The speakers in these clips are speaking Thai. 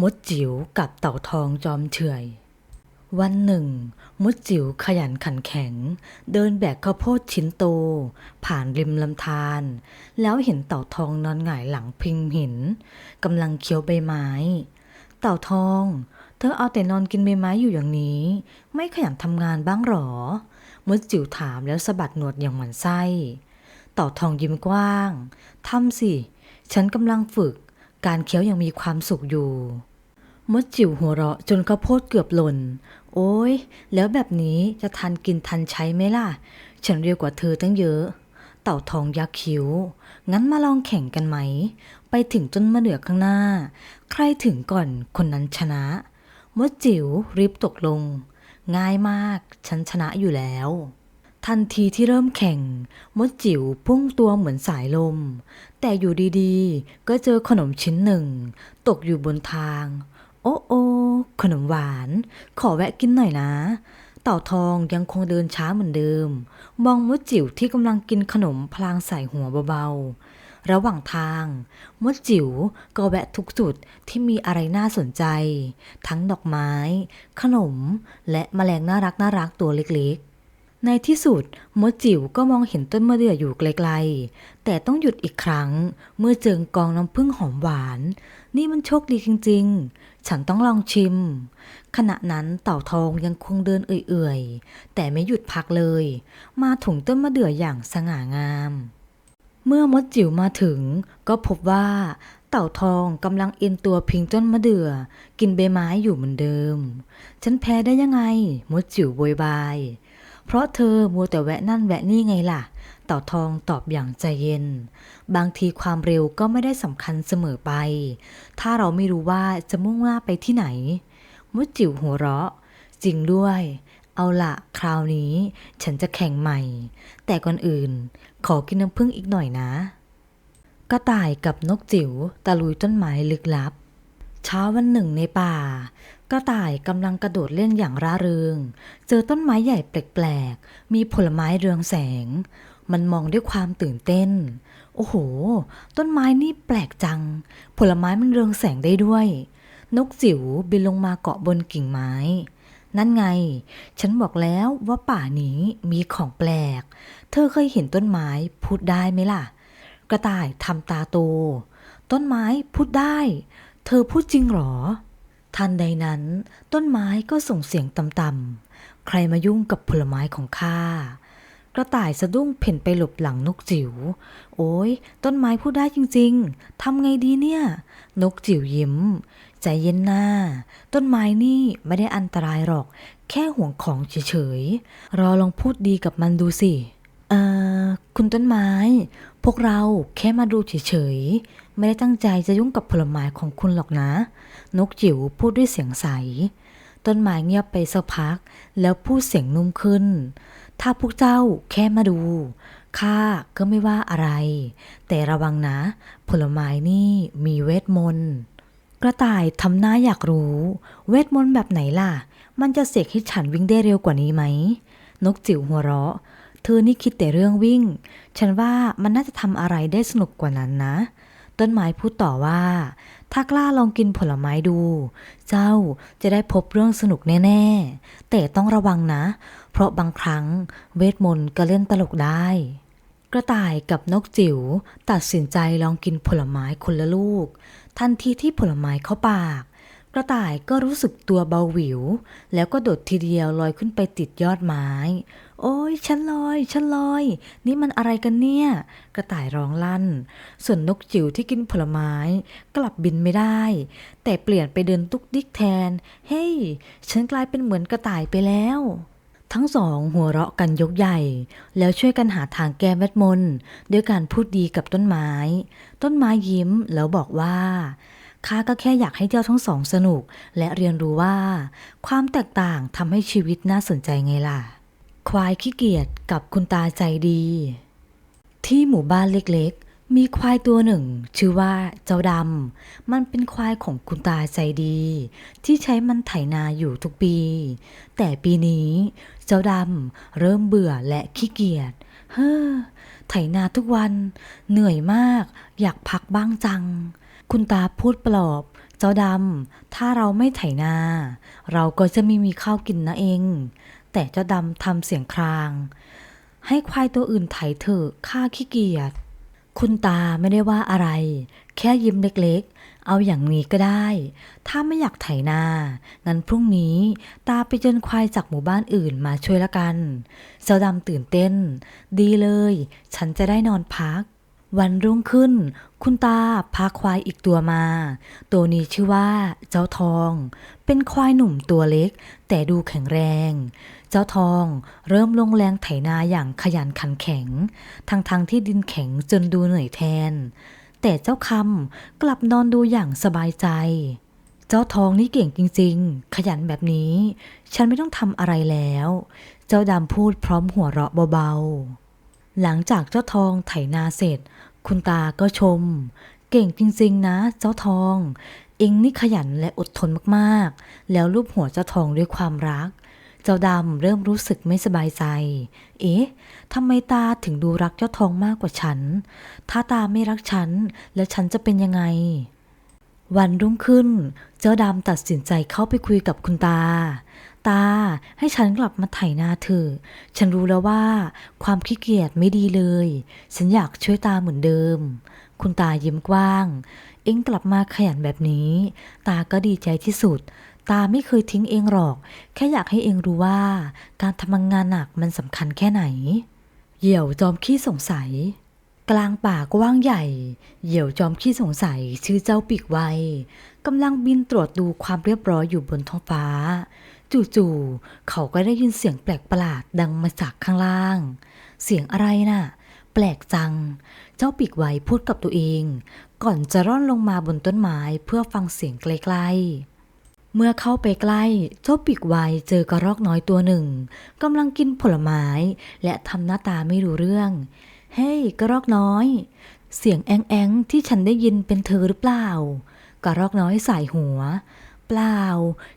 มดจิ๋วกับเต่าทองจอมเฉยวันหนึ่ง มดจิ๋วขยันขันแข็ง เดินแบกข้าวโพดชิ้นโต ผ่านริมลำธาร แล้วเห็นเต่าทองนอนหงายหลังพิงหินกำลังเคี้ยวใบไม้ เต่าทอง เธอเอาแต่นอนกินใบไม้อยู่อย่างนี้ ไม่ขยันทำงานบ้างหรอ มดจิ๋วถามแล้วสะบัดหนวดอย่างหมันไส้ เต่าทองยิ้มกว้างทำสิ ฉันกำลังฝึก การเคี้ยวยังมีความสุขอยู่ มดจิ๋วหัวเราะจนข้าวโพดเกือบหล่น โอ้ย แล้วแบบนี้จะทันกินทันใช้ไหมล่ะ ฉันเร็วกว่าเธอตั้งเยอะ เต่าทองยักคิ้ว งั้นมาลองแข่งกันไหม ไปถึงต้นมะเดื่อข้างหน้า ใครถึงก่อนคนนั้นชนะ มดจิ๋วรีบตกลง ง่ายมาก ฉันชนะอยู่แล้ว ทันทีที่เริ่มแข่ง มดจิ๋วพุ่งตัวเหมือนสายลม แต่อยู่ดีๆ ก็เจอขนมชิ้นหนึ่ง ตกอยู่บนทาง โอ้โอขนมหวาน ขอแวะกินหน่อยนะ เต่าทองยังคงเดินช้าเหมือนเดิม มองมดจิ๋วที่กำลังกินขนมพลางใส่หัวเบาๆ ระหว่างทาง มดจิ๋วก็แวะทุกจุดที่มีอะไรน่าสนใจ ทั้งดอกไม้ ขนม และแมลงน่ารักน่ารักตัวเล็กๆ ในที่สุดมดจิ๋วก็มองเห็นต้นมะเดื่ออยู่ไกลๆ แต่ต้องหยุดอีกครั้งเมื่อเจอกองน้ำผึ้งหอมหวาน นี่มันโชคดีจริงๆ ฉันต้องลองชิม ขณะนั้นเต่าทองยังคงเดินเอื่อยๆ แต่ไม่หยุดพักเลย มาถึงต้นมะเดื่ออย่างสง่างาม เมื่อมดจิ๋วมาถึง ก็พบว่าเต่าทองกำลังเอ็นตัวพิงต้นมะเดื่อ กินใบไม้อยู่เหมือนเดิม ฉันแพ้ได้ยังไง มดจิ๋วโวยวาย เพราะเธอมัวแต่แวะนั่นแวะนี่ไงล่ะ เต่าทองตอบอย่างใจเย็น บางทีความเร็วก็ไม่ได้สำคัญเสมอไป ถ้าเราไม่รู้ว่าจะมุ่งหน้าไปที่ไหนมดจิ๋วหัวเราะ จริงด้วย เอาละคราวนี้ ฉันจะแข่งใหม่ แต่ก่อนอื่น ขอกินน้ำผึ้งอีกหน่อยนะ กระต่ายกับนกจิ๋วตะลุยต้นไม้ลึกลับ เช้าวันหนึ่งในป่า กระต่ายกำลังกระโดดเล่นอย่างร่าเริง เจอต้นไม้ใหญ่แปลกๆ มีผลไม้เรืองแสง มันมองด้วยความตื่นเต้น โอ้โห ต้นไม้นี่แปลกจัง ผลไม้มันเรืองแสงได้ด้วย นกจิ๋วบินลงมาเกาะบนกิ่งไม้ นั่นไง ฉันบอกแล้วว่าป่านี้มีของแปลก เธอเคยเห็นต้นไม้พูดได้ไหมล่ะ กระต่ายทำตาโต ต้นไม้พูดได้ เธอพูดจริงหรอ ทันใดนั้น ต้นไม้ก็ส่งเสียงต่ำๆ ใครมายุ่งกับผลไม้ของข้ากระต่ายสะดุ้งเพ่นไปหลบหลังนกจิ๋ว โอ้ย ต้นไม้พูดได้จริง ๆ ทำไงดีเนี่ย นกจิ๋วยิ้ม ใจเย็นหน้า ต้นไม้นี่ไม่ได้อันตรายหรอก แค่ห่วงของเฉยๆ รอลองพูดดีกับมันดูสิ คุณต้นไม้ พวกเราแค่มาดูเฉยๆ ไม่ได้ตั้งใจจะยุ่งกับผลไม้ของคุณหรอกนะ นกจิ๋วพูดด้วยเสียงใส ต้นไม้เงียบไปสักพัก แล้วพูดเสียงนุ่มขึ้น ถ้าพวกเจ้าแค่มาดู ข้าก็ไม่ว่าอะไร แต่ระวังนะ ผลไม้นี่มีเวทมนต์ กระต่ายทำหน้าอยากรู้ เวทมนต์แบบไหนล่ะ มันจะเสกให้ฉันวิ่งได้เร็วกว่านี้ไหม นกจิ๋วหัวเราะ เธอนี่คิดแต่เรื่องวิ่ง ฉันว่ามันน่าจะทำอะไรได้สนุกกว่านั้นนะ ต้นไม้พูดต่อว่า ถ้ากล้าลองกินผลไม้ดู เจ้าจะได้พบเรื่องสนุกแน่ ๆ แต่ต้องระวังนะ เพราะบางครั้งเวทมนต์ก็เล่นตลกได้ กระต่ายกับนกจิ๋วตัดสินใจลองกินผลไม้คนละลูก ทันทีที่ผลไม้เข้าปาก กระต่ายก็รู้สึกตัวเบาหวิว แล้วก็โดดทีเดียวลอยขึ้นไปติดยอดไม้ โอ้ยฉันลอยฉันลอย นี่มันอะไรกันเนี่ย กระต่ายร้องลั่น ส่วนนกจิ๋วที่กินผลไม้ กลับบินไม่ได้ แต่เปลี่ยนไปเดินตุกดิกแทน เฮ้ยฉันกลายเป็นเหมือนกระต่ายไปแล้วทั้งสองหัวเราะกันยกใหญ่ แล้วช่วยกันหาทางแก้เวทมนต์ด้วยการพูดดีกับต้นไม้ ต้นไม้ยิ้มแล้วบอกว่า ข้าก็แค่อยากให้เจ้าทั้งสองสนุก และเรียนรู้ว่า ความแตกต่างทำให้ชีวิตน่าสนใจไงล่ะ ควายขี้เกียจกับคุณตาใจดี ที่หมู่บ้านเล็กๆ มีควายตัวหนึ่ง ชื่อว่าเจ้าดำ มันเป็นควายของคุณตาใจดี ที่ใช้มันไถนาอยู่ทุกปี แต่ปีนี้ เจ้าดำเริ่มเบื่อและขี้เกียจ เฮ้อไถนาทุกวัน เหนื่อยมาก อยากพักบ้างจัง คุณตาพูดปลอบ เจ้าดำ ถ้าเราไม่ไถนา เราก็จะไม่มีข้าวกินนะเอง แต่เจ้าดำทำเสียงคราง ให้ควายตัวอื่นไถเถอะข้าขี้เกียจ คุณตาไม่ได้ว่าอะไร แค่ยิ้มเล็กๆ เอาอย่างนี้ก็ได้ ถ้าไม่อยากไถนา งั้นพรุ่งนี้ตาไปเจนควายจากหมู่บ้านอื่นมาช่วยละกัน เจ้าดำตื่นเต้น ดีเลย ฉันจะได้นอนพัก วันรุ่งขึ้น คุณตาพาควายอีกตัวมา ตัวนี้ชื่อว่าเจ้าทอง เป็นควายหนุ่มตัวเล็ก แต่ดูแข็งแรง เจ้าทองเริ่มลงแรงไถนาอย่างขยันขันแข็ง ทั้งๆทที่ดินแข็งจนดูเหนื่อยแทน แต่เจ้าคำกลับนอนดูอย่างสบายใจ เจ้าทองนี่เก่งจริง ๆ ขยันแบบนี้ ฉันไม่ต้องทำอะไรแล้ว เจ้าดำพูดพร้อมหัวเราะเบาๆหลังจากเจ้าทองไถนาเสร็จ คุณตาก็ชม เก่งจริง ๆ นะ เจ้าทอง เองนี่ขยันและอดทนมากๆ แล้วรูปหัวเจ้าทองด้วยความรัก เจ้าดำเริ่มรู้สึกไม่สบายใจ เอ๊ะทำไมตาถึงดูรักเจ้าทองมากกว่าฉัน ถ้าตาไม่รักฉัน แล้วฉันจะเป็นยังไง วันรุ่งขึ้น เจ้าดำตัดสินใจเข้าไปคุยกับคุณตา ตา ให้ฉันกลับมาไถนาเถอะฉันรู้แล้วว่า ความขี้เกียจไม่ดีเลย ฉันอยากช่วยตาเหมือนเดิม คุณตายิ้มกว้าง เอ็งกลับมาขยันแบบนี้ ตาก็ดีใจที่สุด ตาไม่เคยทิ้งเองหรอก แค่อยากให้เองรู้ว่า การทำงานหนักมันสำคัญแค่ไหน เหยี่ยวจอมขี้สงสัยกลางป่ากว้างใหญ่ เหยี่ยวจอมขี้สงสัยชื่อเจ้าปีกไวกำลังบินตรวจดูความเรียบร้อยอยู่บนท้องฟ้า จู่ๆเขาก็ได้ยินเสียงแปลกประหลาดดังมาจากข้างล่าง เสียงอะไรน่ะ แปลกจัง เจ้าปีกไวพูดกับตัวเอง ก่อนจะร่อนลงมาบนต้นไม้เพื่อฟังเสียงไกลๆเมื่อเข้าไปใกล้ เจ้าปีกไวเจอกระรอกน้อยตัวหนึ่งกำลังกินผลไม้ และทำหน้าตาไม่รู้เรื่อง เฮ้ยกระรอกน้อย เสียงแองแองที่ฉันได้ยินเป็นเธอหรือเปล่า กระรอกน้อยสายหัว ปล่า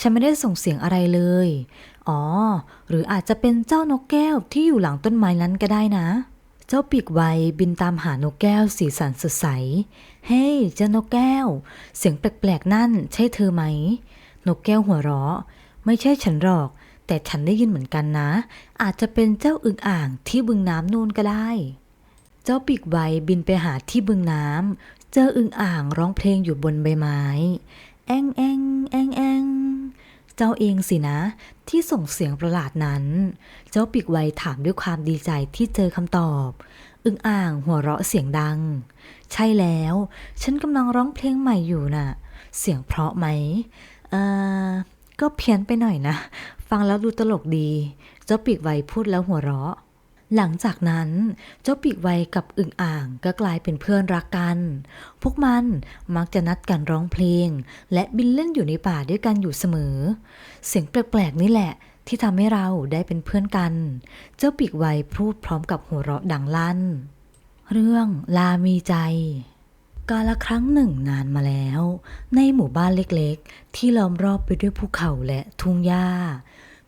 ฉันไม่ได้ส่งเสียงอะไรเลย อ๋อ หรืออาจจะเป็นเจ้านกแก้วที่อยู่หลังต้นไม้นั้นก็ได้นะ เจ้าปีกไวบินตามหานกแก้วสีสันสดใส เฮ้ยเจ้านกแก้ว เสียงแปลกๆนั่นใช่เธอไหม นกแก้วหัวเราะ ไม่ใช่ฉันหรอก แต่ฉันได้ยินเหมือนกันนะ อาจจะเป็นเจ้าอึ่งอ่างที่บึงน้ำนู่นก็ได้ เจ้าปีกไวบินไปหาที่บึงน้ำเจออึ่งอ่างร้องเพลงอยู่บนใบไม้ แองแองแองแองเจ้าเองสินะ ที่ส่งเสียงประหลาดนั้น เจ้าปีกไวถามด้วยความดีใจที่เจอคำตอบ อึ่งอ่างหัวเราะเสียงดัง ใช่แล้ว ฉันกำลังร้องเพลงใหม่อยู่น่ะ เสียงเพราะไหมเอ่อก็เพี้ยนไปหน่อยนะ ฟังแล้วดูตลกดี เจ้าปีกไวพูดแล้วหัวเราะ หลังจากนั้นเจ้าปีกไวกับอึ่งอ่างก็กลายเป็นเพื่อนรักกัน พวกมันมักจะนัดกันร้องเพลง และบินเล่นอยู่ในป่าด้วยกันอยู่เสมอ เสียงแปลกๆนี่แหละที่ทำให้เราได้เป็นเพื่อนกัน เจ้าปีกไวพูดพร้อมกับหัวเราะดังลั่น เรื่องลามีใจ กาละครั้งหนึ่งนานมาแล้ว ในหมู่บ้านเล็กๆ ที่ล้อมรอบไปด้วยภูเขาและทุ่งหญ้า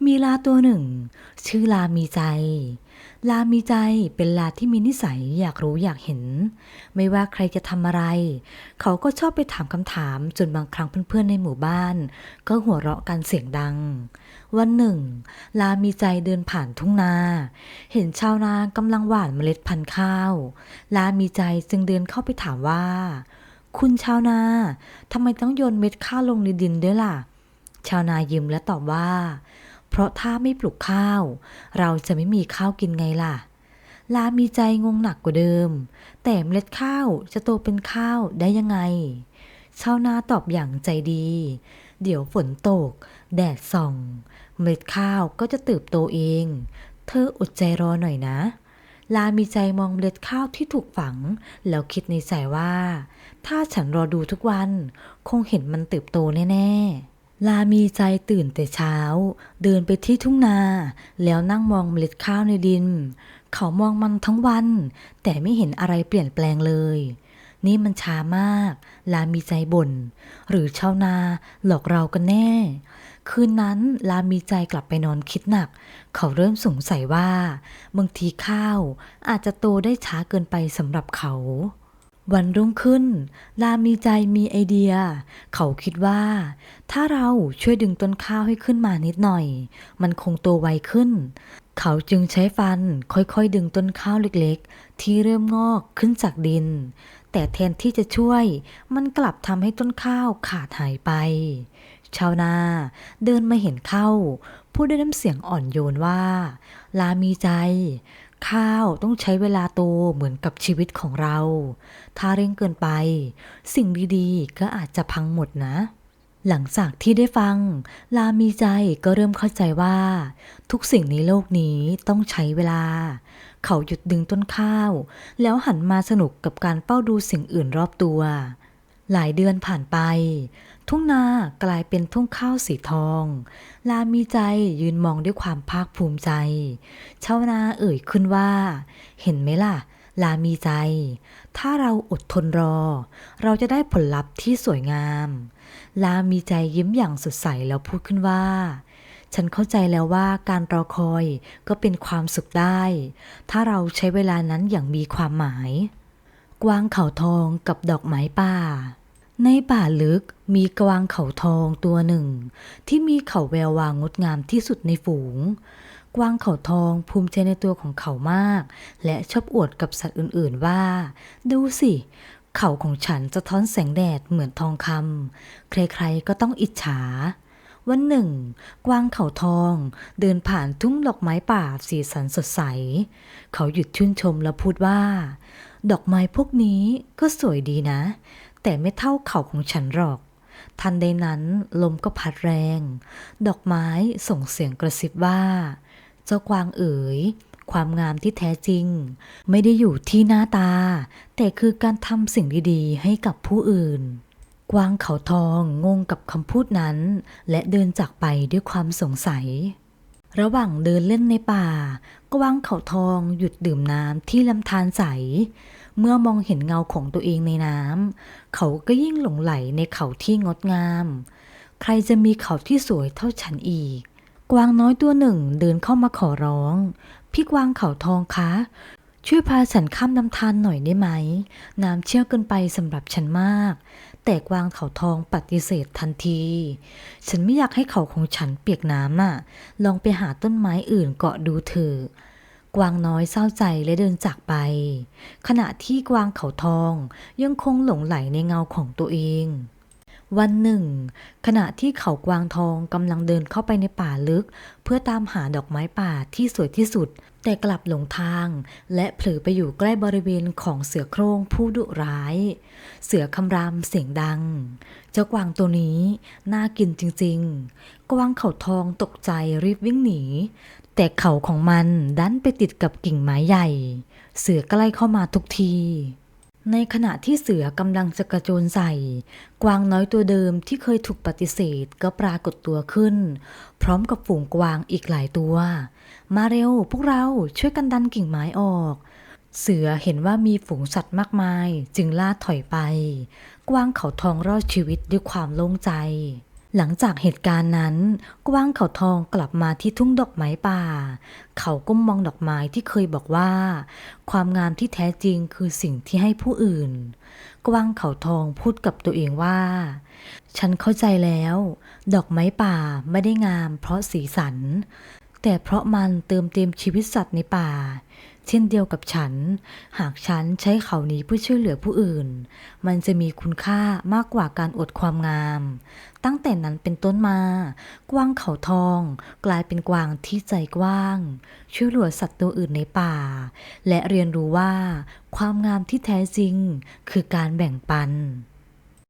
มีลาตัวหนึ่ง ชื่อลามีใจ ลามีใจเป็นลาที่มีนิสัยอยากรู้อยากเห็น ไม่ว่าใครจะทำอะไร เขาก็ชอบไปถามคำถามจนบางครั้งเพื่อนๆในหมู่บ้าน ก็หัวเราะกันเสียงดัง วันหนึ่ง ลามีใจเดินผ่านทุ่งนา เห็นชาวนากำลังหว่านเมล็ดพันธุ์ข้าว ลามีใจจึงเดินเข้าไปถามว่า คุณชาวนาทำไมต้องโยนเม็ดข้าวลงในดินด้วยล่ะ ชาวนายิ้มและตอบว่า เพราะถ้าไม่ปลูกข้าว เราจะไม่มีข้าวกินไงล่ะ ลามีใจงงหนักกว่าเดิม แต่เมล็ดข้าวจะโตเป็นข้าวได้ยังไง ชาวนาตอบอย่างใจดี เดี๋ยวฝนตก แดดส่อง เมล็ดข้าวก็จะเติบโตเอง เธออดใจรอหน่อยนะ ลามีใจมองเมล็ดข้าวที่ถูกฝัง แล้วคิดในใจว่า ถ้าฉันรอดูทุกวัน คงเห็นมันเติบโตแน่ ๆ ลามีใจตื่นแต่เช้า เดินไปที่ทุ่งนา แล้วนั่งมองเมล็ดข้าวในดิน เขามองมันทั้งวัน แต่ไม่เห็นอะไรเปลี่ยนแปลงเลย นี่มันช้ามาก ลามีใจบ่น หรือชาวนาหลอกเรากันแน่ คืนนั้นลามีใจกลับไปนอนคิดหนัก เขาเริ่มสงสัยว่าบางทีข้าวอาจจะโตได้ช้าเกินไปสำหรับเขา วันรุ่งขึ้น ลามีใจมีไอเดีย เขาคิดว่า ถ้าเราช่วยดึงต้นข้าวให้ขึ้นมานิดหน่อย มันคงโตไวขึ้น เขาจึงใช้ฟันค่อยๆ ดึงต้นข้าวเล็กๆ ที่เริ่มงอกขึ้นจากดิน แต่แทนที่จะช่วย มันกลับทำให้ต้นข้าวขาดหายไป ชาวนาเดินมาเห็นเข้า พูดด้วยน้ำเสียงอ่อนโยนว่า ลามีใจ ข้าวต้องใช้เวลาโตเหมือนกับชีวิตของเรา ถ้าเร่งเกินไป สิ่งดีๆ ก็อาจจะพังหมดนะ หลังจากที่ได้ฟัง ลามีใจก็เริ่มเข้าใจว่า ทุกสิ่งในโลกนี้ต้องใช้เวลา เขาหยุดดึงต้นข้าว แล้วหันมาสนุกกับการเฝ้าดูสิ่งอื่นรอบตัวหลายเดือนผ่านไป ทุ่งนากลายเป็นทุ่งข้าวสีทอง ลามีใจยืนมองด้วยความภาคภูมิใจ ชาวนาเอ่ยขึ้นว่า เห็นไหมล่ะ ลามีใจ ถ้าเราอดทนรอ เราจะได้ผลลัพธ์ที่สวยงาม ลามีใจยิ้มอย่างสดใสแล้วพูดขึ้นว่าฉันเข้าใจแล้วว่าการรอคอยก็เป็นความสุขได้ ถ้าเราใช้เวลานั้นอย่างมีความหมาย กวางเขาทองกับดอกไม้ป่า ในป่าลึกมีกวางเขาทองตัวหนึ่ง ที่มีเขาแวววางงดงามที่สุดในฝูง กวางเขาทองภูมิใจในตัวของเขามาก และชอบอวดกับสัตว์อื่นๆว่า ดูสิ เขาของฉันจะท้อนแสงแดดเหมือนทองคำใครๆก็ต้องอิจฉา วันหนึ่ง กวางเขาทองเดินผ่านทุ่งดอกไม้ป่าสีสันสดใส เขาหยุดชื่นชมแล้วพูดว่า ดอกไม้พวกนี้ก็สวยดีนะ แต่ไม่เท่าเขาของฉันหรอก ทันใดนั้นลมก็พัดแรง ดอกไม้ส่งเสียงกระซิบว่า เจ้ากวางเอ๋ย ความงามที่แท้จริง ไม่ได้อยู่ที่หน้าตา แต่คือการทำสิ่งดีๆ ให้กับผู้อื่น กวางเขาทองงงกับคำพูดนั้น และเดินจากไปด้วยความสงสัยระหว่างเดินเล่นในป่า กวางเขาทองหยุดดื่มน้ำที่ลำธารใส เมื่อมองเห็นเงาของตัวเองในน้ำเขาก็ยิ่งหลงไหลในเขาที่งดงาม ใครจะมีเขาที่สวยเท่าฉันอีก กวางน้อยตัวหนึ่งเดินเข้ามาขอร้อง พี่กวางเขาทองคะ ช่วยพาฉันข้ามลำธารหน่อยได้ไหม น้ำเชี่ยวเกินไปสำหรับฉันมาก แต่กวางเขาทองปฏิเสธทันที ฉันไม่อยากให้เขาของฉันเปียกน้ำอะ ลองไปหาต้นไม้อื่นเกาะดูเถอะ กวางน้อยเศร้าใจและเดินจากไป ขณะที่กวางเขาทองยังคงหลงไหลในเงาของตัวเอง วันหนึ่ง ขณะที่เขากวางทองกำลังเดินเข้าไปในป่าลึก เพื่อตามหาดอกไม้ป่าที่สวยที่สุด แต่กลับหลงทาง และเผลอไปอยู่ใกล้บริเวณของเสือโคร่งผู้ดุร้าย เสือคำรามเสียงดัง เจ้ากวางตัวนี้น่ากินจริง ๆ กวางเขาทองตกใจรีบวิ่งหนี แต่เขาของมันดันไปติดกับกิ่งไม้ใหญ่ เสือใกล้เข้ามาทุกที ในขณะที่เสือกำลังจะกระโจนใส่ กวางน้อยตัวเดิมที่เคยถูกปฏิเสธก็ปรากฏตัวขึ้น พร้อมกับฝูงกวางอีกหลายตัว มาเร็วพวกเราช่วยกันดันกิ่งไม้ออกเสือเห็นว่ามีฝูงสัตว์มากมาย จึงล่าถอยไป กวางเขาทองรอดชีวิตด้วยความโล่งใจ หลังจากเหตุการณ์นั้น กวางเขาทองกลับมาที่ทุ่งดอกไม้ป่า เขาก้มมองดอกไม้ที่เคยบอกว่า ความงามที่แท้จริงคือสิ่งที่ให้ผู้อื่น กวางเขาทองพูดกับตัวเองว่า ฉันเข้าใจแล้ว ดอกไม้ป่าไม่ได้งามเพราะสีสัน แต่เพราะมันเติมเต็มชีวิตสัตว์ในป่า เช่นเดียวกับฉัน หากฉันใช้เขานี้เพื่อช่วยเหลือผู้อื่น มันจะมีคุณค่ามากกว่าการอดความงาม ตั้งแต่นั้นเป็นต้นมา กวางเขาทอง กลายเป็นกวางที่ใจกว้าง ช่วยเหลือสัตว์ตัวอื่นในป่า และเรียนรู้ว่า ความงามที่แท้จริง คือการแบ่งปัน